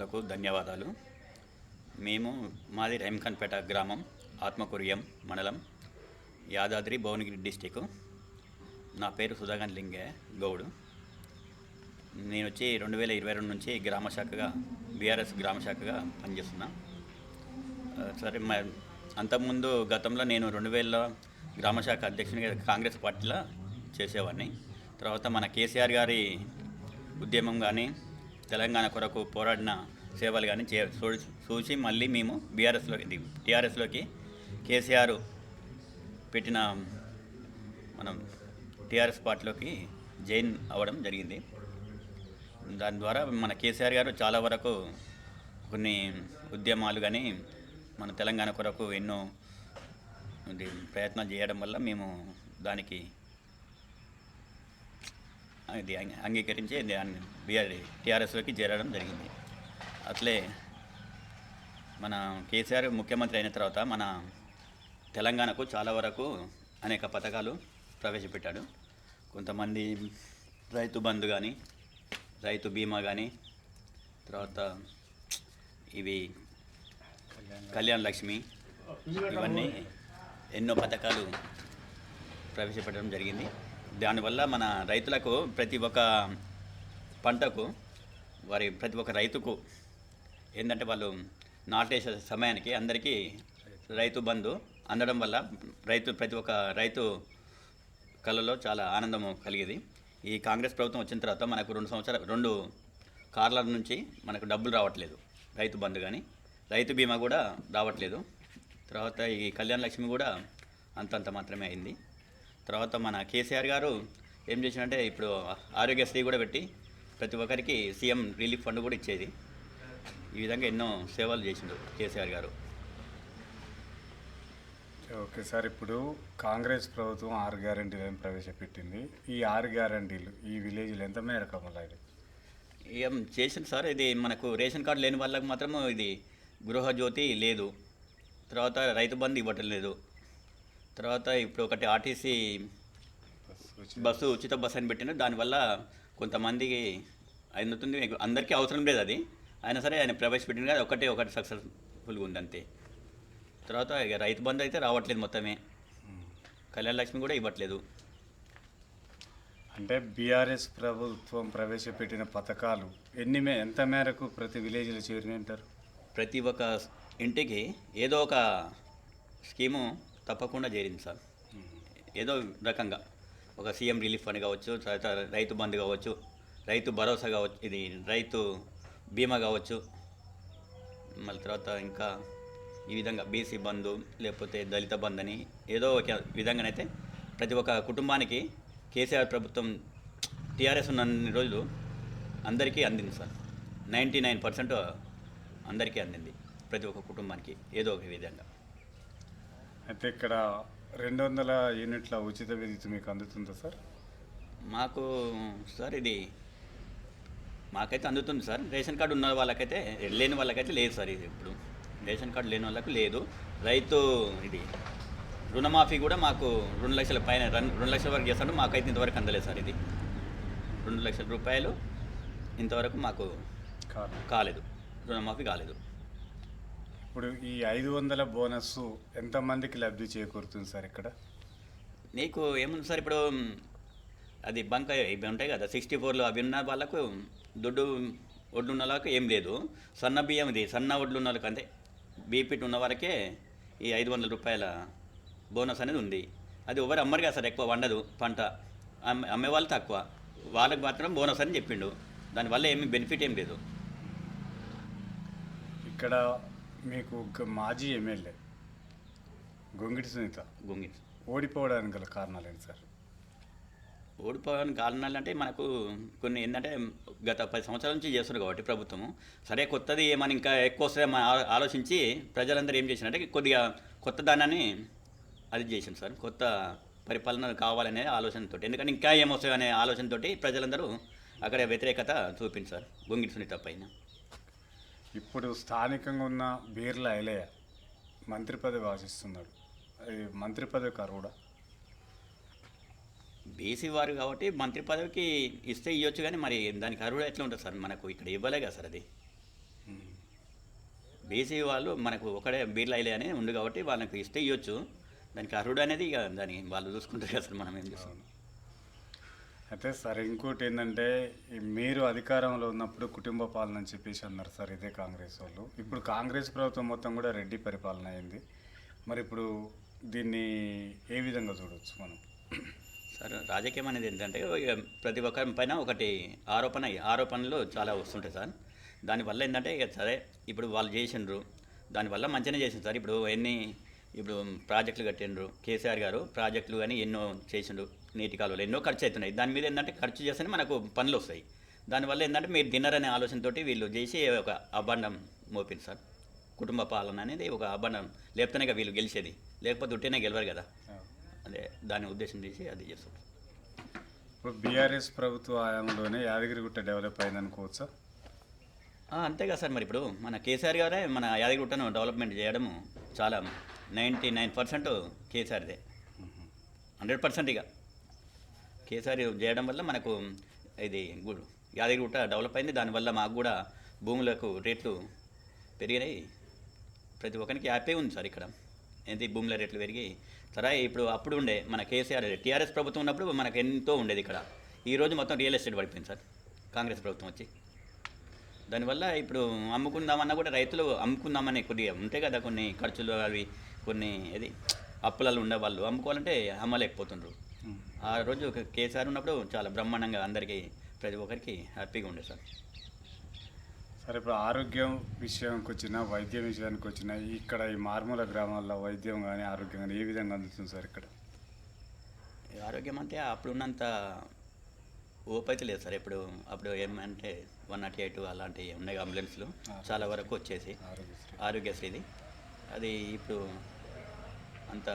లకు ధన్యవాదాలు. మేము మాది రైమ్ఖాన్పేట గ్రామం ఆత్మకొరియం మండలం యాదాద్రి భువనగిరి డిస్టిక్ నా పేరు సుధాగన్ లింగే గౌడు. నేను వచ్చి రెండు వేల ఇరవై రెండు నుంచి గ్రామ శాఖగా బీఆర్ఎస్ గ్రామ శాఖగా పనిచేస్తున్నా. సరే మ అంతకుముందు గతంలో నేను రెండు వేల గ్రామ శాఖ అధ్యక్షునిగా కాంగ్రెస్ పార్టీలో చేసేవాడిని. తర్వాత మన కేసీఆర్ గారి ఉద్యమం కానీ తెలంగాణ కొరకు పోరాడిన సేవలు కానీ చే చూ- చూసి మళ్ళీ మేము బీఆర్ఎస్లోకి టీఆర్ఎస్లోకి కేసీఆర్ పెట్టిన మనం టీఆర్ఎస్ పార్టీలోకి జైన్ అవ్వడం జరిగింది. దాని ద్వారా మన కేసీఆర్ గారు చాలా వరకు కొన్ని ఉద్యమాలు కానీ మన తెలంగాణ కొరకు ఎన్నో ప్రయత్నాలు చేయడం వల్ల మేము దానికి ఇది అంగీకరించి దాన్ని బీఆర్ టీఆర్ఎస్లోకి చేరడం జరిగింది. అట్లే మన కేసీఆర్ ముఖ్యమంత్రి అయిన తర్వాత మన తెలంగాణకు చాలా వరకు అనేక పథకాలు ప్రవేశపెట్టాడు. కొంతమంది రైతు బంధు కానీ రైతు బీమా కానీ తర్వాత ఇవి కళ్యాణ్ లక్ష్మి ఇవన్నీ ఎన్నో పథకాలు ప్రవేశపెట్టడం జరిగింది. దానివల్ల మన రైతులకు ప్రతి ఒక్క పంటకు వారి ప్రతి ఒక్క రైతుకు ఏంటంటే వాళ్ళు నాటేసే సమయానికి అందరికీ రైతు బంధు అందడం వల్ల రైతు ప్రతి ఒక్క రైతు కళలో చాలా ఆనందము కలిగేది. ఈ కాంగ్రెస్ ప్రభుత్వం వచ్చిన తర్వాత మనకు రెండు సంవత్సరాలు రెండు కార్ల నుంచి మనకు డబ్బులు రావట్లేదు. రైతు బంధు కానీ రైతు బీమా కూడా రావట్లేదు. తర్వాత ఈ కళ్యాణ లక్ష్మి కూడా అంతంత మాత్రమే అయింది. తర్వాత మన కేసీఆర్ గారు ఏం చేసినంటే ఇప్పుడు ఆరోగ్యశ్రీ కూడా పెట్టి ప్రతి ఒక్కరికి సీఎం రిలీఫ్ ఫండ్ కూడా ఇచ్చేది. ఈ విధంగా ఎన్నో సేవలు చేసిండు కేసీఆర్ గారు. ఓకే సార్ ఇప్పుడు కాంగ్రెస్ ప్రభుత్వం ఆరు గ్యారంటీలను ప్రవేశపెట్టింది. ఈ ఆరు గ్యారంటీలు ఈ విలేజ్లో ఎంత మేరకు అమలైనవి ఏం చేసింది సార్ ఇది మనకు రేషన్ కార్డు లేని వాళ్ళకి మాత్రం ఇది గృహజ్యోతి లేదు. తర్వాత రైతు బంధు ఇవ్వటం లేదు. తర్వాత ఇప్పుడు ఒకటి ఆర్టీసీ బస్సు ఉచిత బస్సు అని పెట్టిన దానివల్ల కొంతమందికి అందుతుంది అందరికీ అవసరం లేదు అది. అయినా సరే ఆయన ప్రవేశపెట్టిన కదా ఒకటే ఒకటి సక్సెస్ఫుల్గా ఉంది అంతే. తర్వాత ఇక రైతు బంధు అయితే రావట్లేదు మొత్తమే. కళ్యాణ లక్ష్మి కూడా ఇవ్వట్లేదు. అంటే బీఆర్ఎస్ ప్రభుత్వం ప్రవేశపెట్టిన పథకాలు ఎన్ని మే ఎంత మేరకు ప్రతి విలేజ్లో చేరినంటారు ప్రతి ఒక్క ఇంటికి ఏదో ఒక స్కీము తప్పకుండా చేరింది సార్. ఏదో రకంగా. ఒక సీఎం రిలీఫ్ ఫండ్ కావచ్చు తర్వాత రైతు బంధు కావచ్చు రైతు భరోసా కావచ్చు ఇది రైతు బీమా కావచ్చు మళ్ళీ తర్వాత ఇంకా ఈ విధంగా బీసీ బంధు లేకపోతే దళిత బంధు అని ఏదో ఒక విధంగానైతే ప్రతి ఒక్క కుటుంబానికి కేసీఆర్ ప్రభుత్వం టీఆర్ఎస్ ఉన్న రోజులు అందరికీ అందింది సార్. నైంటీ నైన్ పర్సెంట్ అందరికీ అందింది ప్రతి ఒక్క కుటుంబానికి ఏదో ఒక విధంగా. అయితే ఇక్కడ రెండు వందల యూనిట్ల ఉచిత విద్యుత్ మీకు అందుతుందా సార్? మాకు సార్ ఇది మాకైతే అందుతుంది సార్. రేషన్ కార్డు ఉన్న వాళ్ళకైతే లేని వాళ్ళకైతే లేదు సార్ ఇది ఇప్పుడు. రేషన్ కార్డు లేని వాళ్ళకు లేదు. రైతు ఇది రుణమాఫీ కూడా మాకు రెండు లక్షల పైన రెండు లక్షల వరకు చేస్తాడు. మాకైతే ఇంతవరకు అందలేదు సార్ ఇది. రెండు లక్షల రూపాయలు ఇంతవరకు మాకు కాలేదు. రుణమాఫీ కాలేదు. ఇప్పుడు ఈ ఐదు వందల బోనస్ ఎంతమందికి లబ్ధి చేకూరుతుంది సార్ ఇక్కడ? నీకు ఏముంది సార్ ఇప్పుడు అది బంక ఇవి ఉంటాయి కదా సిక్స్టీ ఫోర్లో అవి ఉన్న వాళ్ళకు దొడ్డు ఒడ్లు ఉన్న వాళ్ళకి ఏం లేదు. సన్న బియ్యం ఇది సన్న ఒడ్లు ఉన్న వాళ్ళకి అంటే బీపీటీ ఉన్న వారికే ఈ ఐదు వందల రూపాయల బోనస్ అనేది ఉంది. అది ఎవరు అమ్మరు కదా సార్ ఎక్కువ వండదు పంట. అమ్మే అమ్మేవాళ్ళు తక్కువ. వాళ్ళకి మాత్రం బోనస్ అని చెప్పిండు. దానివల్ల ఏమీ బెనిఫిట్ ఏం లేదు. ఇక్కడ మీకు ఒక మాజీ ఎమ్మెల్యే గొంగిటి సునీత. గుంగి ఓడిపోవడానికి గల కారణాలు ఏంటి సార్? ఓడిపోవడానికి కారణాలు అంటే మనకు కొన్ని ఏంటంటే గత పది సంవత్సరాల నుంచి చేస్తున్నారు కాబట్టి ప్రభుత్వము సరే కొత్తది ఏమైనా ఇంకా ఎక్కువ ఆ- ఆలోచించి ప్రజలందరూ ఏం చేసినారంటే కొద్దిగా కొత్త దానాన్ని అది చేసింది సార్. కొత్త పరిపాలన కావాలనే ఆలోచనతో ఎందుకంటే ఇంకా ఏమొస్తాయి అనే ఆలోచనతోటి ప్రజలందరూ అక్కడ వ్యతిరేకత చూపించారు గొంగిడి సునీత పైన. ఇప్పుడు స్థానికంగా ఉన్న బీర్ల ఐలయ్య మంత్రి పదవి ఆశిస్తున్నాడు. ఈ మంత్రి పదవి కరువుడా బీసీ వారు కాబట్టి మంత్రి పదవికి ఇస్తే ఇవ్వచ్చు కానీ మరి దానికి అర్హుడు ఎట్లా ఉంటుంది సార్? మనకు ఇక్కడ ఇవ్వలే కదా సార్ అది. బీసీ వాళ్ళు మనకు ఒకడే బీర్లైలే అని ఉంది కాబట్టి వాళ్ళకి ఇస్తే ఇవ్వచ్చు దానికి అర్హుడు అనేది ఇక దాన్ని వాళ్ళు చూసుకుంటారు కదా సార్ మనం ఏం చేస్తాం? అయితే సార్ ఇంకోటి ఏంటంటే మీరు అధికారంలో ఉన్నప్పుడు కుటుంబ పాలన అని చెప్పేసి అన్నారు సార్ ఇదే కాంగ్రెస్ వాళ్ళు. ఇప్పుడు కాంగ్రెస్ ప్రభుత్వం మొత్తం కూడా రెడ్డి పరిపాలన అయింది. మరి ఇప్పుడు దీన్ని ఏ విధంగా చూడవచ్చు మనం? సార్ రాజకీయం అనేది ఏంటంటే ఇక ప్రతి ఒక్కరి పైన ఒకటి ఆరోపణ ఆరోపణలు చాలా వస్తుంటాయి సార్. దానివల్ల ఏంటంటే ఇక సరే ఇప్పుడు వాళ్ళు చేసిండ్రు దానివల్ల మంచిగానే చేసిండ్రు సార్. ఇప్పుడు ఎన్ని ఇప్పుడు ప్రాజెక్టులు కట్టిండ్రు కేసీఆర్ గారు ప్రాజెక్టులు కానీ ఎన్నో చేసిండ్రు. నీటి కాలువలు ఎన్నో ఖర్చు అవుతున్నాయి. దాని మీద ఏంటంటే ఖర్చు చేస్తేనే మనకు పనులు వస్తాయి. దానివల్ల ఏంటంటే మీరు డిన్నర్ అనే ఆలోచనతోటి వీళ్ళు చేసి ఒక అబండం మోపింది సార్. కుటుంబ పాలన అనేది ఒక అబండం లేకపోతేనే వీళ్ళు గెలిచేది. లేకపోతే ఉంటేనే గెలవరు కదా. అదే దాని ఉద్దేశం తీసి అది చేస్తారు ఇప్పుడు బీఆర్ఎస్ ప్రభుత్వ హయాంలోనే యాదగిరిగుట్ట డెవలప్ అయింది అనుకోవచ్చా ఆ, అంతే కదా సార్ మరి ఇప్పుడు. మన కేసీఆర్ గారే మన యాదగిరిగుట్టను డెవలప్మెంట్ చేయడము చాలా నైంటీ నైన్ పర్సెంట్ కేసీఆర్దే. హండ్రెడ్ పర్సెంట్ ఇక. కేసీఆర్ చేయడం వల్ల మనకు ఇది యాదగిరి యాదగిరిగుట్ట డెవలప్ అయింది. దానివల్ల మాకు కూడా భూములకు రేట్లు పెరిగినాయి. ప్రతి ఒక్కరికి హ్యాపీ ఉంది సార్ ఇక్కడ. ఏంటి భూముల రేట్లు పెరిగి. సరే ఇప్పుడు అప్పుడు ఉండే మన కేసీఆర్ టీఆర్ఎస్ ప్రభుత్వం ఉన్నప్పుడు మనకు ఎంతో ఉండేది ఇక్కడ. ఈరోజు మొత్తం రియల్ ఎస్టేట్ పడిపోయింది సార్. కాంగ్రెస్ ప్రభుత్వం వచ్చి. దానివల్ల ఇప్పుడు అమ్ముకుందామన్నా కూడా రైతులు అమ్ముకుందామని కొద్దిగా ఉంటాయి కదా కొన్ని ఖర్చులు అవి కొన్ని ఇది అప్పులలో ఉండే వాళ్ళు. అమ్ముకోవాలంటే అమ్మలేకపోతుండ్రు. ఆ రోజు కేసీఆర్ ఉన్నప్పుడు చాలా బ్రహ్మాండంగా అందరికీ ప్రతి ఒక్కరికి హ్యాపీగా ఉండే సార్. సరే ఇప్పుడు ఆరోగ్యం విషయానికి వచ్చిన వైద్యం విషయానికి వచ్చిన ఇక్కడ ఈ మారుమూల గ్రామాల్లో వైద్యం కానీ ఆరోగ్యం కానీ ఏ విధంగా అందుతుంది సార్ ఇక్కడ? ఆరోగ్యం అంటే అప్పుడు ఉన్నంత ఓపు అయితే లేదు సార్. ఇప్పుడు అప్పుడు ఏమంటే వన్ నాట్ ఎయిట్ అలాంటివి ఉన్నాయి అంబులెన్స్లు. చాలా వరకు వచ్చేసి ఆరోగ్యశ్రీ. ఆరోగ్యశ్రీది. అది ఇప్పుడు అంత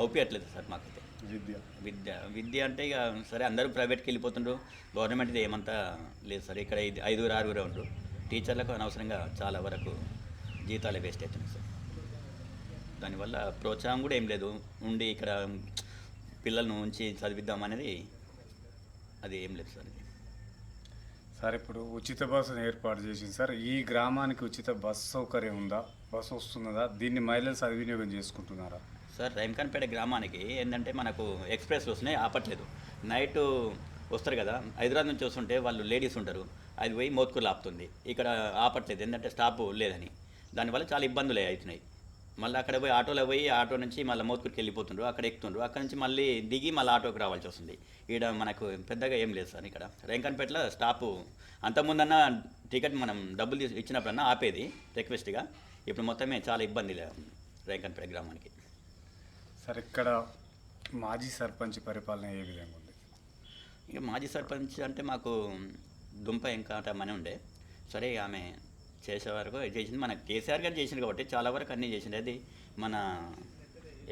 అవుపియట్లేదు సార్ మాకైతే. విద్య. విద్య. విద్య అంటే ఇక సరే అందరూ ప్రైవేట్కి వెళ్ళిపోతుండ్రు. గవర్నమెంట్ది ఏమంతా లేదు సార్. ఇక్కడ ఐదు ఐదుగురు ఆరుగురే ఉండరు. టీచర్లకు అనవసరంగా చాలా వరకు జీతాలే వేస్ట్ అవుతున్నాయి సార్. దానివల్ల ప్రోత్సాహం కూడా ఏం లేదు. ఉండి ఇక్కడ పిల్లలను ఉంచి చదివిద్దామనేది అది ఏం లేదు సార్. సార్ ఇప్పుడు ఉచిత బస్సును ఏర్పాటు చేసింది సార్. ఈ గ్రామానికి ఉచిత బస్సు సౌకర్యం ఉందా? బస్సు వస్తున్నదా? దీన్ని మహిళలు సద్వినియోగం చేసుకుంటున్నారా? సార్ రేంకన్పేట గ్రామానికి ఏంటంటే మనకు ఎక్స్ప్రెస్ వస్తున్నాయి ఆపట్లేదు. నైట్ వస్తారు కదా హైదరాబాద్ నుంచి వస్తుంటే వాళ్ళు లేడీస్ ఉంటారు అది పోయి మోత్కూరులో ఆపుతుంది. ఇక్కడ ఆపట్లేదు ఏంటంటే స్టాప్ లేదని. దానివల్ల చాలా ఇబ్బందులు అవుతున్నాయి. మళ్ళీ అక్కడ పోయి ఆటోలో పోయి ఆటో నుంచి మళ్ళీ మోత్కూరుకి వెళ్ళిపోతుండ్రు అక్కడ ఎక్కుతుండ్రు. అక్కడ నుంచి మళ్ళీ దిగి మళ్ళీ ఆటోకి రావాల్సి వస్తుంది. ఈడ మనకు పెద్దగా ఏం లేదు సార్ ఇక్కడ. రేంకన్పేటలో స్టాపు అంతకుముందన్న టికెట్ మనం డబ్బులు తీసి ఇచ్చినప్పుడన్నా ఆపేది రిక్వెస్ట్గా. ఇప్పుడు మొత్తమే చాలా ఇబ్బంది రేంకన్పేట గ్రామానికి. సార్ ఇక్కడ మాజీ సర్పంచ్ పరిపాలన ఏ విధంగా ఉంది? ఇక మాజీ సర్పంచ్ అంటే మాకు దుంప ఎంకాటమని ఉండే. సరే ఆమె చేసే వరకు చేసింది. మన కేసీఆర్ గారు చేసింది కాబట్టి చాలా వరకు అన్నీ చేసింది అది మన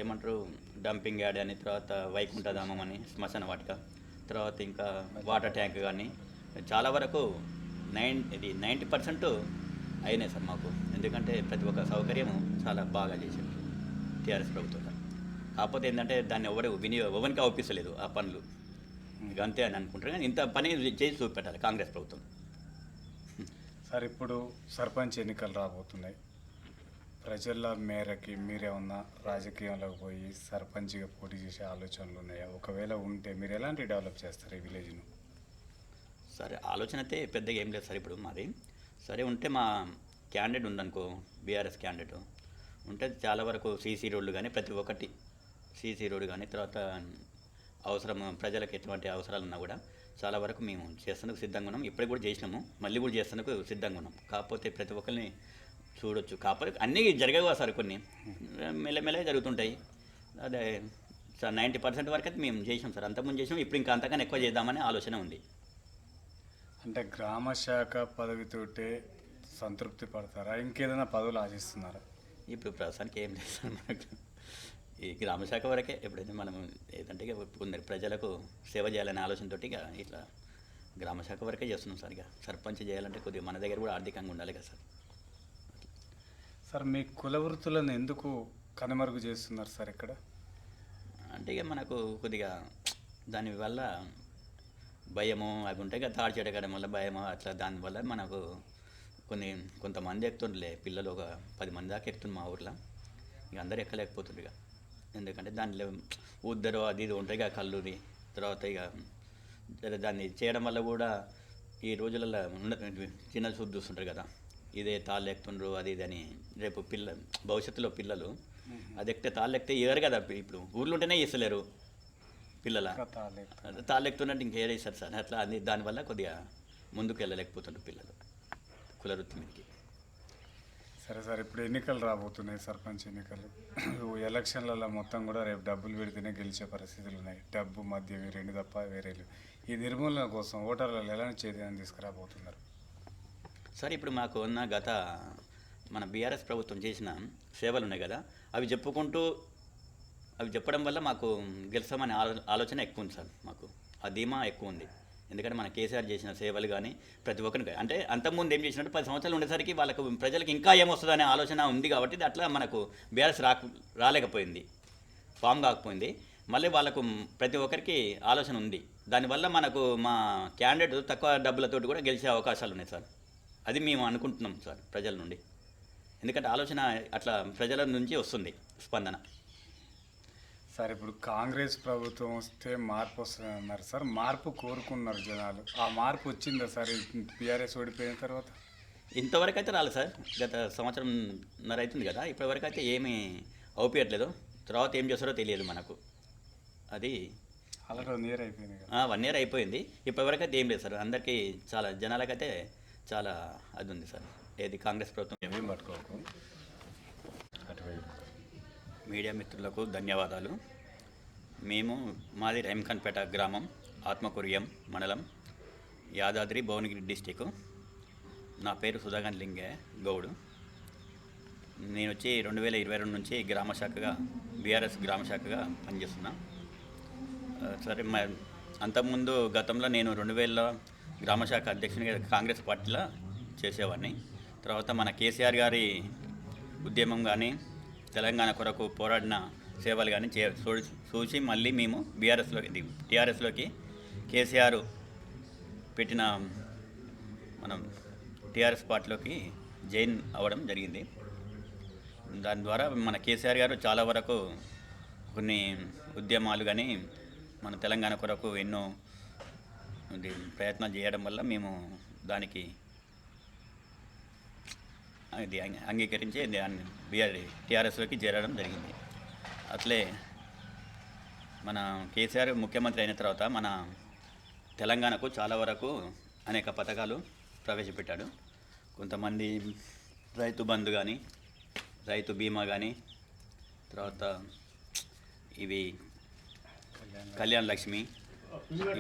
ఏమంటారు డంపింగ్ యార్డ్ అని తర్వాత వైకుంఠధామం అని శ్మశాన వాటిక తర్వాత ఇంకా వాటర్ ట్యాంక్ కానీ చాలా వరకు నైన్ ఇది నైంటీ పర్సెంట్ అయినాయి సార్ మాకు. ఎందుకంటే ప్రతి ఒక్క సౌకర్యము చాలా బాగా చేసింది టీఆర్ఎస్ ప్రభుత్వం. కాకపోతే ఏంటంటే దాన్ని ఎవరు వినియో ఎవరికి అవపిస్తలేదు ఆ పనులు. ఇక అంతే అని అనుకుంటారు. కానీ ఇంత పని చేసి చూపెట్టాలి కాంగ్రెస్ ప్రభుత్వం. సార్ ఇప్పుడు సర్పంచ్ ఎన్నికలు రాబోతున్నాయి. ప్రజల మేరకి మీరేమన్నా రాజకీయంలోకి పోయి సర్పంచ్గా పోటీ చేసే ఆలోచనలు ఉన్నాయా? ఒకవేళ ఉంటే మీరు ఎలాంటి డెవలప్ చేస్తారు ఈ విలేజ్ను? సరే ఆలోచన అయితే పెద్దగా ఏం లేదు సార్ ఇప్పుడు మాది. సరే ఉంటే మా క్యాండిడేట్ ఉందనుకో బీఆర్ఎస్ క్యాండిడేట్. ఉంటే చాలా వరకు సీసీ రోడ్లు కానీ ప్రతి ఒక్కటి సీసీ రోడ్డు కానీ తర్వాత అవసరం ప్రజలకు ఎటువంటి అవసరాలు ఉన్నా కూడా చాలా వరకు మేము చేస్తేందుకు సిద్ధంగా ఉన్నాం. ఇప్పటికి కూడా చేసినాము. మళ్ళీ కూడా చేస్తేందుకు సిద్ధంగా ఉన్నాం. కాకపోతే ప్రతి ఒక్కరిని చూడొచ్చు. కాకపోతే అన్నీ జరగవు సార్ కొన్ని. మెల్లమెల్లగా జరుగుతుంటాయి. అదే సార్ నైంటీ పర్సెంట్ వరకు అయితే మేము చేసాం సార్. అంతకుముందు చేసాం ఇప్పుడు ఇంకా అంతకన్నా ఎక్కువ చేద్దామనే ఆలోచన ఉంది. అంటే గ్రామ శాఖ పదవితోటే సంతృప్తి పడతారా? ఇంకేదైనా పదవులు ఆశిస్తున్నారా? ఇప్పుడు ప్రస్తుతానికి ఏం లేదు సార్ మనకు. ఈ గ్రామ శాఖ వరకే ఎప్పుడైతే మనం ఏదంటే కొందరు ప్రజలకు సేవ చేయాలనే ఆలోచనతోటి ఇక ఇట్లా గ్రామ శాఖ వరకే చేస్తున్నాం సార్. ఇక సర్పంచ్ చేయాలంటే కొద్దిగా మన దగ్గర కూడా ఆర్థికంగా ఉండాలి కదా సార్. సార్ మీ కుల వృత్తులను ఎందుకు కనుమరుగు చేస్తున్నారు సార్ ఇక్కడ? అంటే ఇక మనకు కొద్దిగా దానివల్ల భయము అవి ఉంటాయి కదా తాడు చెడగడం వల్ల భయము అట్లా దానివల్ల మనకు కొన్ని కొంతమంది ఎక్కుతుండలే పిల్లలు ఒక పది మంది దాకా ఎక్కుతుంది మా ఊర్లో. ఇక అందరు ఎక్కలేకపోతుండ్రు ఇక. ఎందుకంటే దానిలో ఉద్దరు అది ఇది ఉంటాయి ఇక కళ్ళుది తర్వాత ఇక దాన్ని చేయడం వల్ల కూడా ఈ రోజులలో ఉన్న చిన్న చూపు చూస్తుంటారు కదా. ఇదే తాళ్ళు ఎక్కుతుండ్రు అది ఇది అని రేపు పిల్ల భవిష్యత్తులో పిల్లలు అది ఎక్కితే తాళ్ళు ఎక్కితే ఏరు కదా ఇప్పుడు ఊర్లో ఉంటేనే చేస్తలేరు పిల్లల. తాళ్ళు ఎక్కుతున్నట్టు ఇంకేరే ఇస్తారు సార్. అట్లా అది దానివల్ల కొద్దిగా ముందుకు వెళ్ళలేకపోతుంటారు పిల్లలు కుల వృత్తి మీదకి. సరే సార్ ఇప్పుడు ఎన్నికలు రాబోతున్నాయి సర్పంచ్ ఎన్నికలు. ఎలక్షన్లలో మొత్తం కూడా రేపు డబ్బులు పెడితేనే గెలిచే పరిస్థితులు ఉన్నాయి. డబ్బు మద్యం రెండు తప్ప వేరే ఈ నిర్మూలన కోసం ఓటర్లలో ఎలాంటి చైతన్యం తీసుకురాబోతున్నారు? సార్ ఇప్పుడు మాకు ఉన్న గత మన బీఆర్ఎస్ ప్రభుత్వం చేసిన సేవలు ఉన్నాయి కదా అవి చెప్పుకుంటూ అవి చెప్పడం వల్ల మాకు గెలుస్తామనే ఆలో ఆలోచన ఎక్కువ ఉంది సార్ మాకు. ఆ ధీమా ఎక్కువ ఉంది. ఎందుకంటే మన కేసీఆర్ చేసిన సేవలు కానీ ప్రతి ఒక్కరికి అంటే అంతకుముందు ఏం చేసినట్టు పది సంవత్సరాలు ఉండేసరికి వాళ్ళకు ప్రజలకు ఇంకా ఏమొస్తుందనే ఆలోచన ఉంది కాబట్టి అట్లా మనకు బీఆర్ఎస్ రా రాలేకపోయింది. ఫామ్ కాకపోయింది. మళ్ళీ వాళ్ళకు ప్రతి ఒక్కరికి ఆలోచన ఉంది. దానివల్ల మనకు మా క్యాండిడేట్ తక్కువ డబ్బులతోటి కూడా గెలిచే అవకాశాలు ఉన్నాయి సార్. అది మేము అనుకుంటున్నాం సార్ ప్రజల నుండి. ఎందుకంటే ఆలోచన అట్లా ప్రజల నుంచి వస్తుంది స్పందన. సార్ ఇప్పుడు కాంగ్రెస్ ప్రభుత్వం వస్తే మార్పు వస్తుంది అన్నారు సార్. మార్పు కోరుకున్నారు జనాలు. ఆ మార్పు వచ్చిందా సార్? బీఆర్ఎస్ ఓడిపోయిన తర్వాత? ఇంతవరకు అయితే రాలేదు సార్. గత సంవత్సరం నర అవుతుంది కదా. ఇప్పటివరకు అయితే ఏమీ అవుపియట్లేదు. తర్వాత ఏం చేస్తారో తెలియదు మనకు. అది అలా నియర్ అయిపోయింది కదా. వన్ ఇయర్ అయిపోయింది. ఇప్పటివరకు అయితే ఏం లేదు సార్. అందరికీ చాలా జనాలకైతే చాలా అది ఉంది సార్. ఏది కాంగ్రెస్ ప్రభుత్వం ఏమేమి పట్టుకోకు. మీడియా మిత్రులకు ధన్యవాదాలు. మేము మాది రైమ్ఖన్పేట గ్రామం ఆత్మకుర్యం మండలం యాదాద్రి భువనగిరి డిస్టిక్. నా పేరు సుధాగన్ లింగే గౌడు. నేను వచ్చి రెండు వేల ఇరవై రెండు నుంచి గ్రామ శాఖగా బీఆర్ఎస్ గ్రామ శాఖగా పనిచేస్తున్నా. సరే మ అంతకుముందు గతంలో నేను రెండు వేల గ్రామ శాఖ అధ్యక్షునిగా కాంగ్రెస్ పార్టీలో చేసేవాడిని. తర్వాత మన కేసీఆర్ గారి ఉద్యమం కానీ తెలంగాణ కొరకు పోరాడిన సేవలు కానీ చే చూసి మళ్ళీ మేము బీఆర్ఎస్లోకి టీఆర్ఎస్లోకి కేసీఆర్ పెట్టిన మనం టీఆర్ఎస్ పార్టీలోకి జైన్ అవ్వడం జరిగింది. దాని ద్వారా మన కేసీఆర్ గారు చాలా వరకు కొన్ని ఉద్యమాలు కానీ మన తెలంగాణ కొరకు ఎన్నో ప్రయత్నాలు చేయడం వల్ల మేము దానికి ఇది అంగీకరించి దాన్ని బీఆర్ టీఆర్ఎస్లోకి చేరడం జరిగింది. అట్లే మన కేసీఆర్ ముఖ్యమంత్రి అయిన తర్వాత మన తెలంగాణకు చాలా వరకు అనేక పథకాలు ప్రవేశపెట్టాడు. కొంతమంది రైతు బంధు కానీ రైతు బీమా కానీ తర్వాత ఇవి కళ్యాణ్ లక్ష్మి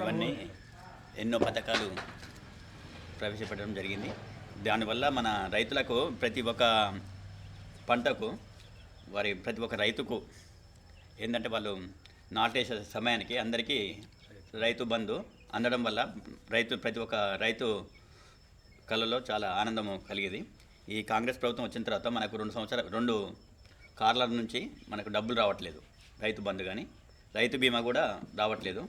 ఇవన్నీ ఎన్నో పథకాలు ప్రవేశపెట్టడం జరిగింది. దానివల్ల మన రైతులకు ప్రతి ఒక్క పంటకు వారి ప్రతి ఒక్క రైతుకు ఏంటంటే వాళ్ళు నాటేసే సమయానికి అందరికీ రైతు బంధు అందడం వల్ల రైతు ప్రతి ఒక్క రైతు కళలో చాలా ఆనందము కలిగేది. ఈ కాంగ్రెస్ ప్రభుత్వం వచ్చిన తర్వాత మనకు రెండు సంవత్సరాలు రెండు కార్ల నుంచి మనకు డబ్బులు రావట్లేదు. రైతు బంధు కానీ రైతు బీమా కూడా రావట్లేదు.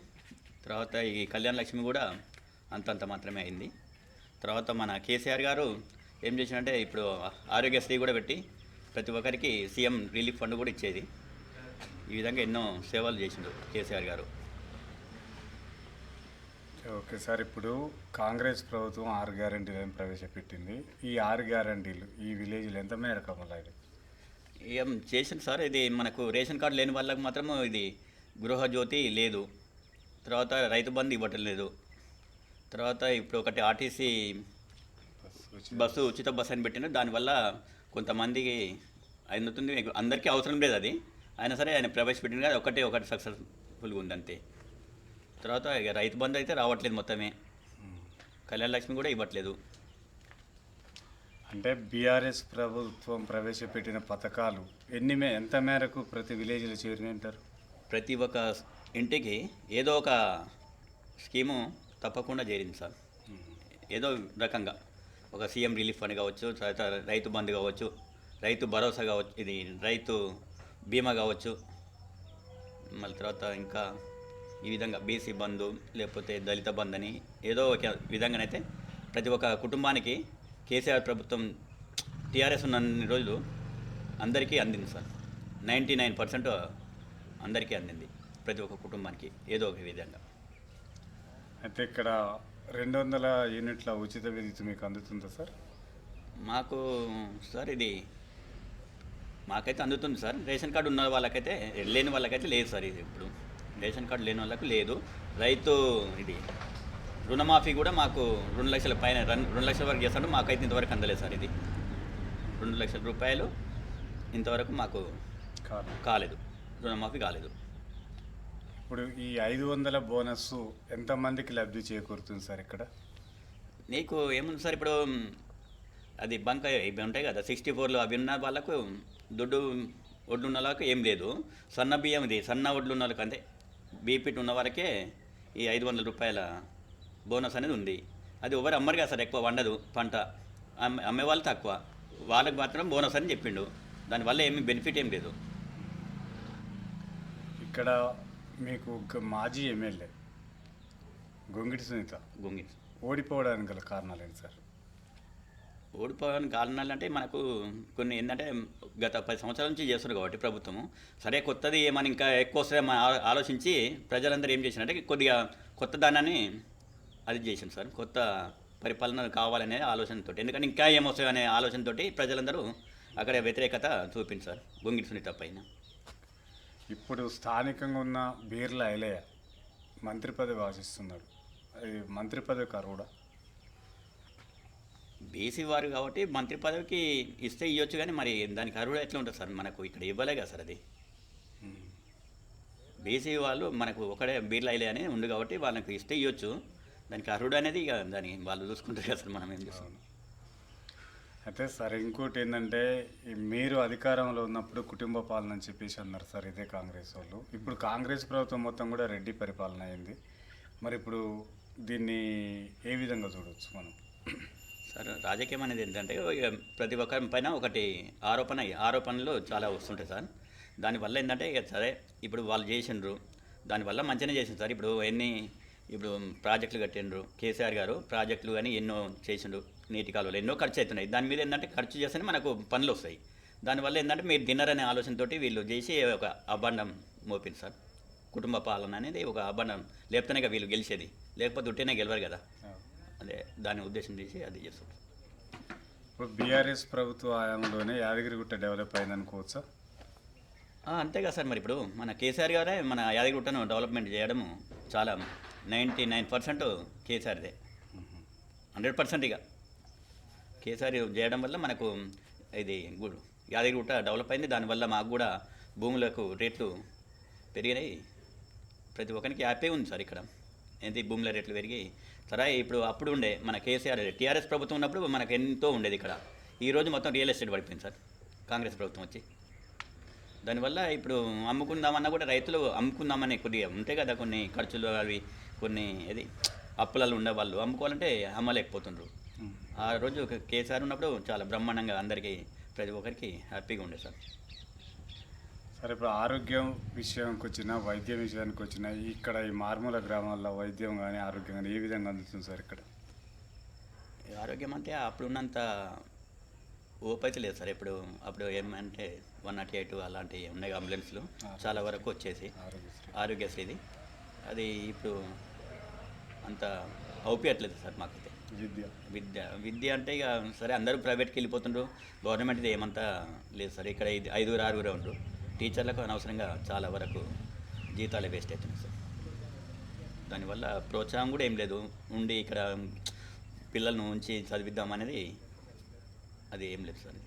తర్వాత ఈ కళ్యాణ లక్ష్మి కూడా అంతంత మాత్రమే అయింది. తర్వాత మన కేసీఆర్ గారు ఏం చేసినంటే ఇప్పుడు ఆరోగ్యశ్రీ కూడా పెట్టి ప్రతి ఒక్కరికి సీఎం రిలీఫ్ ఫండ్ కూడా ఇచ్చేది. ఈ విధంగా ఎన్నో సేవలు చేసిండు కేసీఆర్ గారు. ఓకే సార్ ఇప్పుడు కాంగ్రెస్ ప్రభుత్వం ఆరు గ్యారంటీలను ప్రవేశపెట్టింది. ఈ ఆరు గ్యారంటీలు ఈ విలేజ్లో ఎంత మేరకు అమలయ్యాయి? ఏం చేసింది సార్ ఇది మనకు రేషన్ కార్డు లేని వాళ్ళకి మాత్రం ఇది గృహజ్యోతి లేదు. తర్వాత రైతు బంధు ఇవ్వటం లేదు. తర్వాత ఇప్పుడు ఒకటి ఆర్టీసీ బస్సు ఉచిత బస్సు అని పెట్టిన దానివల్ల కొంతమందికి అందుతుంది అందరికీ అవసరం లేదు అది. అయినా సరే ఆయన ప్రవేశపెట్టిన కదా ఒకటే ఒకటి సక్సెస్ఫుల్గా ఉంది అంతే తర్వాత ఇక రైతు బంధు అయితే రావట్లేదు మొత్తమే. కళ్యాణ లక్ష్మి కూడా ఇవ్వట్లేదు. అంటే బీఆర్ఎస్ ప్రభుత్వం ప్రవేశపెట్టిన పథకాలు ఎన్ని మే ఎంత మేరకు ప్రతి విలేజ్లో చేరినంటారు ప్రతి ఒక్క ఇంటికి ఏదో ఒక స్కీము తప్పకుండా చేరింది సార్. ఏదో రకంగా. ఒక సీఎం రిలీఫ్ ఫండ్ కావచ్చు తర్వాత రైతు బంధు కావచ్చు రైతు భరోసా కావచ్చు ఇది రైతు బీమా కావచ్చు మళ్ళీ తర్వాత ఇంకా ఈ విధంగా బీసీ బంధు లేకపోతే దళిత బంధు అని ఏదో ఒక విధంగానైతే ప్రతి ఒక్క కుటుంబానికి కేసీఆర్ ప్రభుత్వం టీఆర్ఎస్ ఉన్నన్ని రోజులు అందరికీ అందింది సార్. నైంటీ నైన్ పర్సెంట్ అందరికీ అందింది ప్రతి ఒక్క కుటుంబానికి ఏదో ఒక విధంగా. అయితే ఇక్కడ రెండు వందల యూనిట్ల ఉచిత విద్యుత్ మీకు అందుతుందా సార్? మాకు సార్ ఇది మాకైతే అందుతుంది సార్. రేషన్ కార్డు ఉన్న వాళ్ళకైతే లేని వాళ్ళకైతే లేదు సార్ ఇది ఇప్పుడు. రేషన్ కార్డు లేని వాళ్ళకు లేదు. రైతు ఇది రుణమాఫీ కూడా మాకు రెండు లక్షల పైన రెండు లక్షల వరకు చేస్తాడు. మాకైతే ఇంతవరకు అందలేదు సార్ ఇది. రెండు లక్షల రూపాయలు ఇంతవరకు మాకు కాలేదు. రుణమాఫీ కాలేదు. ఇప్పుడు ఈ ఐదు వందల బోనస్ ఎంతమందికి లబ్ధి చేకూరుతుంది సార్ ఇక్కడ? నీకు ఏముంది సార్ ఇప్పుడు అది బంక ఇవి ఉంటాయి కదా సిక్స్టీ ఫోర్లో అవి ఉన్న వాళ్ళకు దొడ్డు ఒడ్లు ఉన్న వాళ్ళకు ఏం లేదు. సన్న బియ్యం ఇది సన్న ఒడ్లు ఉన్న వాళ్ళకి అంటే బీపీటీ ఉన్న వాళ్ళకే ఈ ఐదు వందల రూపాయల బోనస్ అనేది ఉంది. అది ఎవరు అమ్మరు కదా సార్ ఎక్కువ వండదు పంట. అమ్మే అమ్మే వాళ్ళు తక్కువ. వాళ్ళకి మాత్రం బోనస్ అని చెప్పిండు. దానివల్ల ఏమీ బెనిఫిట్ ఏం లేదు. ఇక్కడ మీకు ఒక మాజీ ఎమ్మెల్యే గొంగిటి సునీత. గుంగి ఓడిపోవడానికి గల కారణాలు ఏంటి సార్? ఓడిపోవడానికి కారణాలు అంటే మనకు కొన్ని ఏంటంటే గత పది సంవత్సరాల నుంచి చేస్తున్నారు కాబట్టి ప్రభుత్వము సరే కొత్తది ఏమని ఇంకా ఎక్కువ ఆ- ఆలోచించి ప్రజలందరూ ఏం చేసినారంటే కొద్దిగా కొత్త దానాన్ని అది చేసింది సార్. కొత్త పరిపాలన కావాలనే ఆలోచనతో ఎందుకంటే ఇంకా ఏమొస్తాయో అనే ఆలోచనతోటి ప్రజలందరూ అక్కడ వ్యతిరేకత చూపింది సార్ గొంగిడి సునీత పైన. ఇప్పుడు స్థానికంగా ఉన్న బీర్ల ఐలయ్య మంత్రి పదవి ఆశిస్తున్నాడు. అది మంత్రి పదవి కరువుడా బీసీ వారు కాబట్టి మంత్రి పదవికి ఇస్తే ఇవ్వచ్చు కానీ మరి దానికి అర్హుడు ఎట్లా ఉంటుంది సార్? మనకు ఇక్కడ ఇవ్వలే కదా సార్ అది. బీసీ వాళ్ళు మనకు ఒకడే బీర్లైలే అని ఉంది కాబట్టి వాళ్ళకి ఇస్తే ఇవ్వచ్చు దానికి అర్హుడు అనేది ఇక దాన్ని వాళ్ళు చూసుకుంటారు కదా సార్ మనం ఏం చేస్తాం? అయితే సార్ ఇంకోటి ఏంటంటే మీరు అధికారంలో ఉన్నప్పుడు కుటుంబ పాలన అని చెప్పేసి అన్నారు సార్ ఇదే కాంగ్రెస్ వాళ్ళు. ఇప్పుడు కాంగ్రెస్ ప్రభుత్వం మొత్తం కూడా రెడ్డి పరిపాలన అయింది. మరి ఇప్పుడు దీన్ని ఏ విధంగా చూడవచ్చు మనం? సార్ రాజకీయం అనేది ఏంటంటే ఇక ప్రతి ఒక్కరి పైన ఒకటి ఆరోపణ ఆరోపణలు చాలా వస్తుంటాయి సార్. దానివల్ల ఏంటంటే ఇక సరే ఇప్పుడు వాళ్ళు చేసిండ్రు. దానివల్ల మంచిగానే చేసింది సార్. ఇప్పుడు ఎన్ని ఇప్పుడు ప్రాజెక్టులు కట్టిండ్రు. కేసీఆర్ గారు ప్రాజెక్టులు కానీ ఎన్నో చేసిండ్రు. నీటి కాలువలు ఎన్నో ఖర్చు అవుతున్నాయి దాని మీద ఏంటంటే ఖర్చు చేస్తేనే మనకు పనులు వస్తాయి. దానివల్ల ఏంటంటే మీరు డిన్నర్ అనే ఆలోచనతోటి వీళ్ళు చేసి ఒక అబండం మోపింది సార్. కుటుంబ పాలన అనేది ఒక అబండం లేకపోతేనే వీళ్ళు గెలిచేది. లేకపోతే ఉంటేనే గెలవరు కదా. అదే దాని ఉద్దేశం తీసి అది చేస్తుంది ఇప్పుడు బీఆర్ఎస్ ప్రభుత్వ హయాంలోనే యాదగిరిగుట్ట డెవలప్ అయింది అనుకోవచ్చా ఆ, అంతే కదా సార్ మరి ఇప్పుడు మన కేసీఆర్ గారే మన యాదగిరిగుట్టను డెవలప్మెంట్ చేయడము చాలా నైంటీ నైన్ పర్సెంట్ కేసీఆర్దే. హండ్రెడ్ పర్సెంట్ ఇక. కేసీఆర్ చేయడం వల్ల మనకు ఇది యాదగిరి యాదగిరిగుట్ట డెవలప్ అయింది. దానివల్ల మాకు కూడా భూములకు రేట్లు పెరిగినాయి. ప్రతి ఒక్కరికి హ్యాపీ ఉంది సార్ ఇక్కడ. ఏంటి భూముల రేట్లు పెరిగి? సరే ఇప్పుడు అప్పుడు ఉండే మన కేసీఆర్ టీఆర్ఎస్ ప్రభుత్వం ఉన్నప్పుడు మనకు ఎంతో ఉండేది ఇక్కడ. ఈరోజు మొత్తం రియల్ ఎస్టేట్ పడిపోయింది సార్. కాంగ్రెస్ ప్రభుత్వం వచ్చి. దానివల్ల ఇప్పుడు అమ్ముకుందామన్నా కూడా రైతులు అమ్ముకుందామని కొద్దిగా ఉంటాయి కదా కొన్ని ఖర్చులు అవి కొన్ని ఇది అప్పులలో ఉండే వాళ్ళు అమ్ముకోవాలంటే అమ్మలేకపోతుండ్రు. ఆ రోజు కేసీఆర్ ఉన్నప్పుడు చాలా బ్రహ్మాండంగా అందరికీ ప్రతి ఒక్కరికి హ్యాపీగా ఉండే సార్. సరే ఇప్పుడు ఆరోగ్యం విషయానికి వచ్చిన వైద్యం విషయానికి వచ్చిన ఇక్కడ ఈ మారుమూల గ్రామాల్లో వైద్యం కానీ ఆరోగ్యం కానీ ఏ విధంగా అందుతుంది సార్ ఇక్కడ? ఆరోగ్యం అంటే అప్పుడు ఉన్నంత ఓపైతే లేదు సార్. ఇప్పుడు అప్పుడు ఏమంటే వన్ నాట్ ఎయిట్ అలాంటివి ఉన్నాయి అంబులెన్స్లు. చాలా వరకు వచ్చేసి. ఆరోగ్యశ్రీ. ఆరోగ్యశ్రీది అది ఇప్పుడు అంత అవుపియట్లేదు సార్ మాకైతే. విద్య. విద్య. విద్య అంటే ఇక సరే అందరూ ప్రైవేట్కి వెళ్ళిపోతుండ్రు. గవర్నమెంట్ది ఏమంతా లేదు సార్. ఇక్కడ ఇది ఐదుగురు ఆరుగురే ఉండరు. టీచర్లకు అనవసరంగా చాలా వరకు జీతాలే వేస్ట్ అవుతున్నాయి సార్. దానివల్ల ప్రోత్సాహం కూడా ఏం లేదు. ఉండి ఇక్కడ పిల్లలను ఉంచి చదివిద్దామనేది అది ఏం లేదు సార్.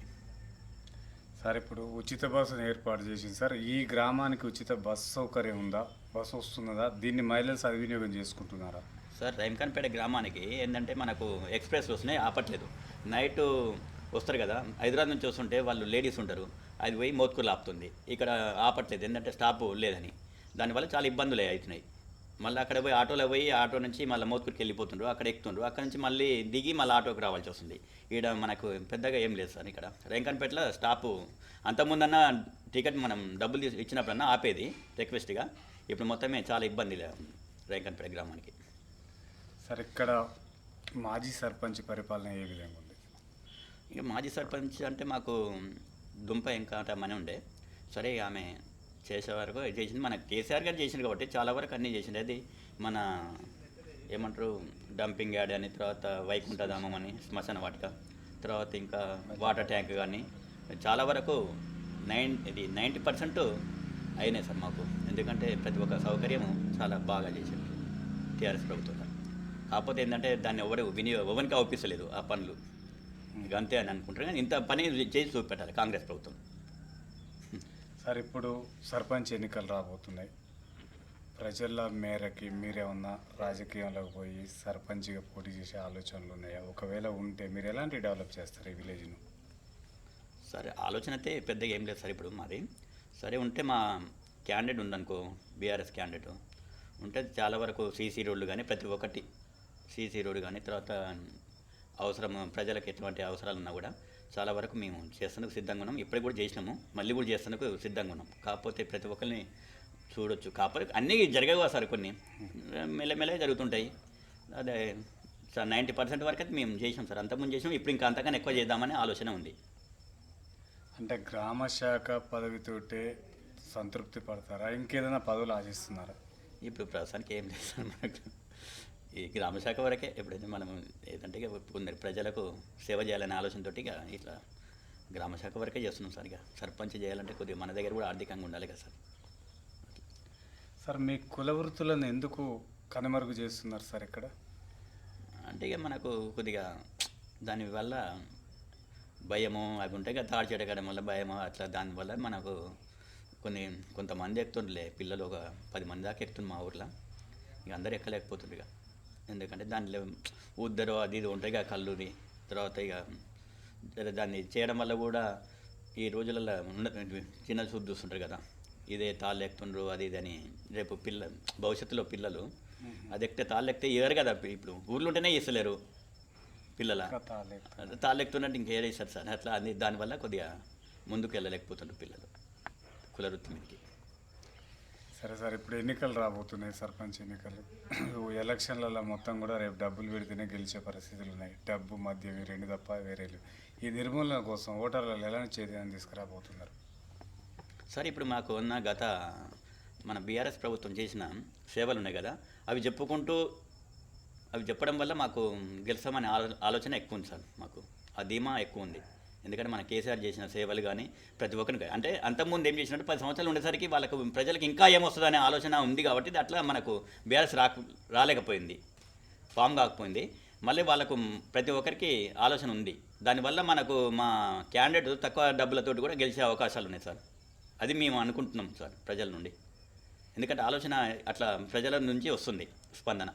సార్ ఇప్పుడు ఉచిత బస్సును ఏర్పాటు చేసింది సార్. ఈ గ్రామానికి ఉచిత బస్సు సౌకర్యం ఉందా? బస్సు వస్తున్నదా? దీన్ని మహిళలు సద్వినియోగం చేసుకుంటున్నారా? సార్ రైమకాన్పేట గ్రామానికి ఏంటంటే మనకు ఎక్స్ప్రెస్ వస్తున్నాయి ఆపట్లేదు. నైట్ వస్తారు కదా హైదరాబాద్ నుంచి వస్తుంటే వాళ్ళు లేడీస్ ఉంటారు అది పోయి మోత్కూరులో ఆపుతుంది ఇక్కడ ఆపట్లేదు ఏంటంటే స్టాప్ లేదని. దానివల్ల చాలా ఇబ్బందులు అవుతున్నాయి. మళ్ళీ అక్కడ పోయి ఆటోలో పోయి ఆటో నుంచి మళ్ళీ మోత్కూరుకి వెళ్ళిపోతుండ్రు అక్కడ ఎక్కుతుండ్రు. అక్కడ నుంచి మళ్ళీ దిగి మళ్ళీ ఆటోకి రావాల్సి వస్తుంది. ఈడ మనకు పెద్దగా ఏం లేదు సార్ ఇక్కడ. రేంకన్పేటలో స్టాపు అంతకుముందన్న టికెట్ మనం డబ్బులు తీసి ఇచ్చినప్పుడన్నా ఆపేది రిక్వెస్ట్గా. ఇప్పుడు మొత్తమే చాలా ఇబ్బంది రేంకన్పేట గ్రామానికి. సార్ ఇక్కడ మాజీ సర్పంచ్ పరిపాలన ఏ విధంగా ఉంది? ఇక మాజీ సర్పంచ్ అంటే మాకు దుంప ఇంకా అని ఉండే. సరే ఆమె చేసే వరకు చేసింది. మన కేసీఆర్ గారు చేసింది కాబట్టి చాలా వరకు అన్నీ చేసింది. అది మన ఏమంటారు డంపింగ్ యార్డ్ అని తర్వాత వైకుంఠధామం అని శ్మశాన వాటిక తర్వాత ఇంకా వాటర్ ట్యాంక్ కానీ చాలా వరకు నైన్ ఇది నైంటీ పర్సెంట్ అయినాయి సార్ మాకు. ఎందుకంటే ప్రతి ఒక్క సౌకర్యము చాలా బాగా చేశారు టీఆర్ఎస్ ప్రభుత్వం. కాకపోతే ఏంటంటే దాన్ని ఎవరు వినియో ఎవరికి అవపిస్తలేదు ఆ పనులు. ఇక అంతే అని అనుకుంటారు. కానీ ఇంత పని చేసి చూపెట్టాలి కాంగ్రెస్ ప్రభుత్వం. సార్ ఇప్పుడు సర్పంచ్ ఎన్నికలు రాబోతున్నాయి. ప్రజల మేరకి మీరేమన్నా రాజకీయంలోకి పోయి సర్పంచ్గా పోటీ చేసే ఆలోచనలు ఉన్నాయా? ఒకవేళ ఉంటే మీరు ఎలాంటి డెవలప్ చేస్తారు ఈ విలేజ్ను? సరే ఆలోచన అయితే పెద్దగా ఏం లేదు సార్ ఇప్పుడు మాది. సరే ఉంటే మా క్యాండిడేట్ ఉందనుకో బీఆర్ఎస్ క్యాండిడేట్. ఉంటే చాలా వరకు సీసీ రోడ్లు కానీ ప్రతి ఒక్కటి సీసీ రోడ్డు కానీ తర్వాత అవసరం ప్రజలకు ఎటువంటి అవసరాలు ఉన్నా కూడా చాలా వరకు మేము చేస్తేందుకు సిద్ధంగా ఉన్నాం. ఇప్పటికి కూడా చేసినాము. మళ్ళీ కూడా చేస్తేందుకు సిద్ధంగా ఉన్నాం. కాకపోతే ప్రతి ఒక్కరిని చూడొచ్చు. కాకపోతే అన్నీ జరగవు సార్ కొన్ని. మెల్లమెల్లగా జరుగుతుంటాయి. అదే సార్ నైంటీ పర్సెంట్ వరకు అయితే మేము చేసాం సార్. అంతకుముందు చేసాం ఇప్పుడు ఇంకా అంతకన్నా ఎక్కువ చేద్దామనే ఆలోచన ఉంది. అంటే గ్రామ శాఖ పదవితోటే సంతృప్తి పడతారా? ఇంకేదైనా పదవులు ఆశిస్తున్నారా? ఇప్పుడు ప్రస్తుతానికి ఏం లేదు సార్ మనకు. ఈ గ్రామ శాఖ వరకే ఎప్పుడైతే మనం ఏదంటే కొందరు ప్రజలకు సేవ చేయాలనే ఆలోచనతోటి ఇక ఇట్లా గ్రామ శాఖ వరకే చేస్తున్నాం సార్. ఇక సర్పంచ్ చేయాలంటే కొద్దిగా మన దగ్గర కూడా ఆర్థికంగా ఉండాలి కదా సార్. సార్ మీ కుల వృత్తులను ఎందుకు కనుమరుగు చేస్తున్నారు సార్ ఇక్కడ? అంటే ఇక మనకు కొద్దిగా దానివల్ల భయము అవి ఉంటాయి కదా తాడు చెడగడం వల్ల భయము అట్లా దానివల్ల మనకు కొన్ని కొంతమంది ఎక్కుతుండలే పిల్లలు ఒక పది మంది దాకా ఎక్కుతుంది మా ఊర్లో. ఇక అందరు ఎక్కలేకపోతుండ్రు ఇక. ఎందుకంటే దానిలో ఉద్దరు అది ఇది ఉంటాయి ఇక కళ్ళుది. తర్వాత ఇక దాన్ని చేయడం వల్ల కూడా ఈ రోజులలో ఉన్న చిన్న చూపు చూస్తుంటారు కదా. ఇదే తాళ్ళు ఎక్కుతుండ్రు అది ఇది అని రేపు పిల్ల భవిష్యత్తులో పిల్లలు అది ఎక్కితే తాళ్ళు ఎక్కితే ఏరు కదా ఇప్పుడు ఊర్లో ఉంటేనే చేస్తలేరు పిల్లల. తాళ్ళు ఎక్కుతున్నట్టు ఇస్తారు సార్? అట్లా అది దానివల్ల కొద్దిగా ముందుకు వెళ్ళలేకపోతుండ్రు పిల్లలు కుల వృత్తి మీదకి. సరే సార్ ఇప్పుడు ఎన్నికలు రాబోతున్నాయి సర్పంచ్ ఎన్నికలు. ఎలక్షన్లలో మొత్తం కూడా రేపు డబ్బులు పెడితేనే గెలిచే పరిస్థితులు ఉన్నాయి. డబ్బు మద్యం రెండు తప్ప వేరే ఈ నిర్మూలన కోసం ఓటర్లలో ఎలాంటి చర్యలను తీసుకురాబోతున్నారు? సార్ ఇప్పుడు మాకు ఉన్న గత మన బీఆర్ఎస్ ప్రభుత్వం చేసిన సేవలు ఉన్నాయి కదా అవి చెప్పుకుంటూ అవి చెప్పడం వల్ల మాకు గెలుస్తామనే ఆలో ఆలోచన ఎక్కువ ఉంది సార్ మాకు. ఆ ధీమా ఎక్కువ ఉంది. ఎందుకంటే మన కేసీఆర్ చేసిన సేవలు కానీ ప్రతి ఒక్కరికి అంటే అంతకుముందు ఏం చేసినట్టు పది సంవత్సరాలు ఉండేసరికి వాళ్ళకు ప్రజలకు ఇంకా ఏమొస్తుందనే ఆలోచన ఉంది కాబట్టి అట్లా మనకు బీఆర్ఎస్ రా రాలేకపోయింది. ఫామ్ కాకపోయింది. మళ్ళీ వాళ్ళకు ప్రతి ఒక్కరికి ఆలోచన ఉంది. దానివల్ల మనకు మా క్యాండిడేట్ తక్కువ డబ్బులతోటి కూడా గెలిచే అవకాశాలు ఉన్నాయి సార్. అది మేము అనుకుంటున్నాం సార్ ప్రజల నుండి. ఎందుకంటే ఆలోచన అట్లా ప్రజల నుంచి వస్తుంది స్పందన.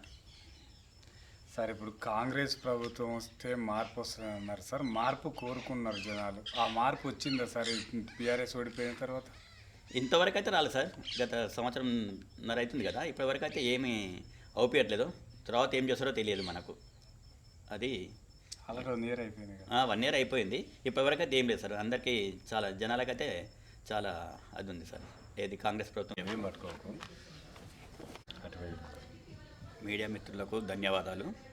సార్ ఇప్పుడు కాంగ్రెస్ ప్రభుత్వం వస్తే మార్పు వస్తుంది అన్నారు సార్. మార్పు కోరుకున్నారు జనాలు. ఆ మార్పు వచ్చిందా సార్? బీఆర్ఎస్ ఓడిపోయిన తర్వాత? ఇంతవరకు అయితే రాలేదు సార్. గత సంవత్సరం నర అవుతుంది కదా. ఇప్పటివరకు అయితే ఏమీ అవుపియట్లేదు. తర్వాత ఏం చేస్తారో తెలియదు మనకు. అది అలా నియర్ అయిపోయింది కదా. వన్ ఇయర్ అయిపోయింది. ఇప్పటివరకు అయితే ఏం లేదు సార్. అందరికీ చాలా జనాలకైతే చాలా అది ఉంది సార్. ఏది కాంగ్రెస్ ప్రభుత్వం? ఏమేం పట్టుకోకు. మీడియా మిత్రులకు ధన్యవాదాలు.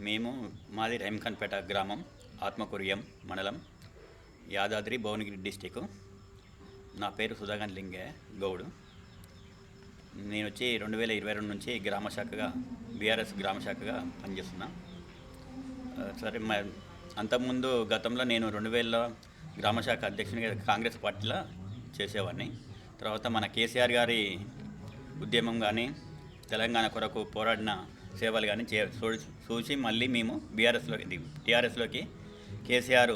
మేము మాది రైమ్ఖాన్పేట గ్రామం ఆత్మకుర్యం మండలం యాదాద్రి భువనగిరి డిస్టిక్. నా పేరు సుధాగన్ లింగే గౌడు. నేను వచ్చి రెండు వేల ఇరవై రెండు నుంచి గ్రామ శాఖగా బీఆర్ఎస్ గ్రామ శాఖగా పనిచేస్తున్నా. సరే మ అంతకుముందు గతంలో నేను రెండు వేలలో గ్రామ శాఖ అధ్యక్షునిగా కాంగ్రెస్ పార్టీలో చేసేవాడిని. తర్వాత మన కేసీఆర్ గారి ఉద్యమం కానీ తెలంగాణ కొరకు పోరాడిన సేవలు కానీ చే చూ- చూసి మళ్ళీ మేము బీఆర్ఎస్లో టీఆర్ఎస్లోకి కేసీఆర్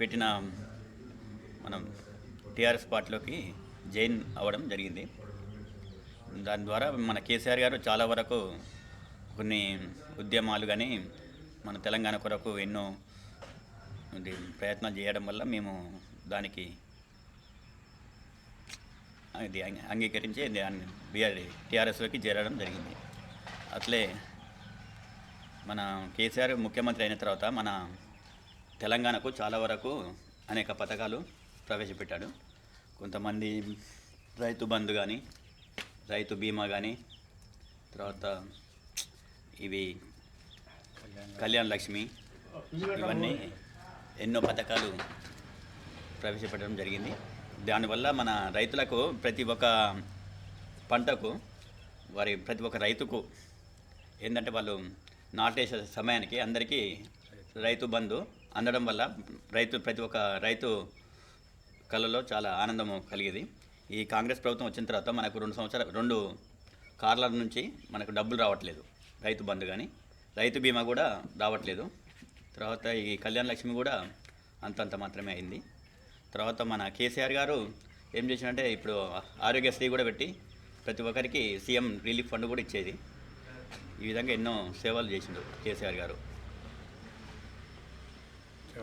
పెట్టిన మనం టీఆర్ఎస్ పార్టీలోకి జైన్ అవ్వడం జరిగింది. దాని ద్వారా మన కేసీఆర్ గారు చాలా వరకు కొన్ని ఉద్యమాలు కానీ మన తెలంగాణ కొరకు ఎన్నో ప్రయత్నాలు చేయడం వల్ల మేము దానికి ఇది అంగీకరించి దాన్ని బీఆర్ టీఆర్ఎస్లోకి చేరడం జరిగింది. అట్లే మన కేసీఆర్ ముఖ్యమంత్రి అయిన తర్వాత మన తెలంగాణకు చాలా వరకు అనేక పథకాలు ప్రవేశపెట్టాడు. కొంతమంది రైతు బంధు కానీ రైతు బీమా కానీ తర్వాత ఇవి కళ్యాణ్ లక్ష్మి ఇవన్నీ ఎన్నో పథకాలు ప్రవేశపెట్టడం జరిగింది. దానివల్ల మన రైతులకు ప్రతి ఒక్క పంటకు వారి ప్రతి ఒక్క రైతుకు ఏంటంటే వాళ్ళు నాటేసే సమయానికి అందరికీ రైతు బంధు అందడం వల్ల రైతు ప్రతి ఒక్క రైతు కళలో చాలా ఆనందం కలిగేది. ఈ కాంగ్రెస్ ప్రభుత్వం వచ్చిన తర్వాత మనకు రెండు సంవత్సరాలు రెండు కార్ల నుంచి మనకు డబ్బులు రావట్లేదు. రైతు బంధు కానీ రైతు బీమా కూడా రావట్లేదు. తర్వాత ఈ కళ్యాణ లక్ష్మి కూడా అంతంత మాత్రమే అయింది. తర్వాత మన కేసీఆర్ గారు ఏం చేసినంటే ఇప్పుడు ఆరోగ్యశ్రీ కూడా పెట్టి ప్రతి ఒక్కరికి సీఎం రిలీఫ్ ఫండ్ కూడా ఇచ్చేది. ఈ విధంగా ఎన్నో సేవలు చేసిండు కేసీఆర్ గారు.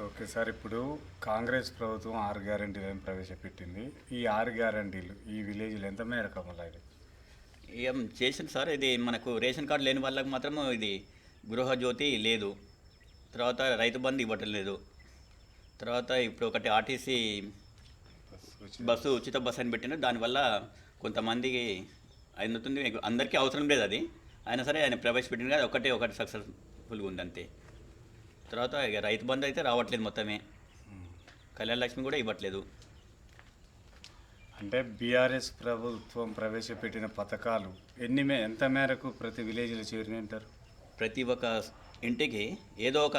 ఓకే సార్ ఇప్పుడు కాంగ్రెస్ ప్రభుత్వం ఆరు గ్యారంటీలను ప్రవేశపెట్టింది. ఈ ఆరు గ్యారంటీలు ఈ విలేజ్లో ఎంత మేరకు అమలయ్యాయి ఏం చేసింది సార్ ఇది మనకు రేషన్ కార్డు లేని వాళ్ళకి మాత్రం ఇది గృహజ్యోతి లేదు. తర్వాత రైతు బంధు ఇవ్వటం లేదు. తర్వాత ఇప్పుడు ఒకటి ఆర్టీసీ బస్సు ఉచిత బస్సు అని పెట్టిన దానివల్ల కొంతమందికి అందుతుంది అందరికీ అవసరం లేదు అది. అయినా సరే ఆయన ప్రవేశపెట్టిన కదా ఒకటే ఒకటి సక్సెస్ఫుల్గా ఉంది అంతే తర్వాత ఇక రైతు బంధు అయితే రావట్లేదు మొత్తమే. కళ్యాణ లక్ష్మి కూడా ఇవ్వట్లేదు. అంటే బీఆర్ఎస్ ప్రభుత్వం ప్రవేశపెట్టిన పథకాలు ఎన్ని మే ఎంత మేరకు ప్రతి విలేజ్లో చేరినంటారు ప్రతి ఒక్క ఇంటికి ఏదో ఒక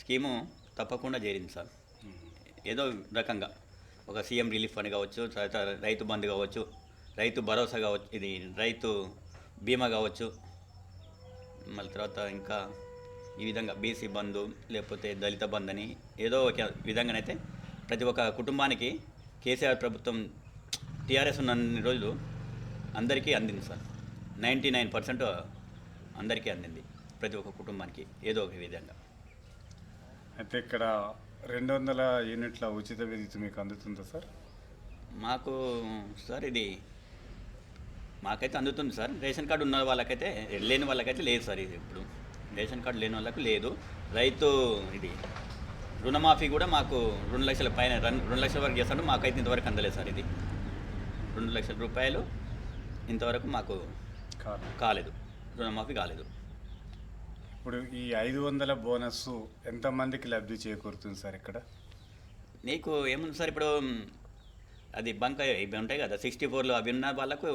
స్కీము తప్పకుండా చేరింది సార్. ఏదో రకంగా. ఒక సీఎం రిలీఫ్ ఫండ్ కావచ్చు తర్వాత రైతు బంధు కావచ్చు రైతు భరోసా కావచ్చు ఇది రైతు బీమా కావచ్చు మళ్ళీ తర్వాత ఇంకా ఈ విధంగా బీసీ బంధు లేకపోతే దళిత బంధు అని ఏదో ఒక విధంగానైతే ప్రతి ఒక్క కుటుంబానికి కేసీఆర్ ప్రభుత్వం టీఆర్ఎస్ ఉన్న అన్ని రోజులు అందరికీ అందింది సార్. నైంటీ నైన్ పర్సెంట్ అందరికీ అందింది ప్రతి ఒక్క కుటుంబానికి ఏదో ఒక విధంగా. అయితే ఇక్కడ రెండు వందల యూనిట్ల ఉచిత విద్యుత్ మీకు అందుతుందా సార్? మాకు సార్ ఇది మాకైతే అందుతుంది సార్. రేషన్ కార్డు ఉన్న వాళ్ళకైతే లేని వాళ్ళకైతే లేదు సార్ ఇది ఇప్పుడు. రేషన్ కార్డు లేని వాళ్ళకు లేదు. రైతు ఇది రుణమాఫీ కూడా మాకు రెండు లక్షల పైన రెండు లక్షల వరకు చేస్తాడు. మాకైతే ఇంతవరకు అందలేదు సార్ ఇది. రెండు లక్షల రూపాయలు ఇంతవరకు మాకు కాలేదు. రుణమాఫీ కాలేదు. ఇప్పుడు ఈ ఐదు వందల బోనస్ ఎంతమందికి లబ్ధి చేకూరుతుంది సార్ ఇక్కడ? నీకు ఏముంది సార్ ఇప్పుడు అది బంక ఇవి ఉంటాయి కదా సిక్స్టీ ఫోర్లో అవి ఉన్న వాళ్ళకు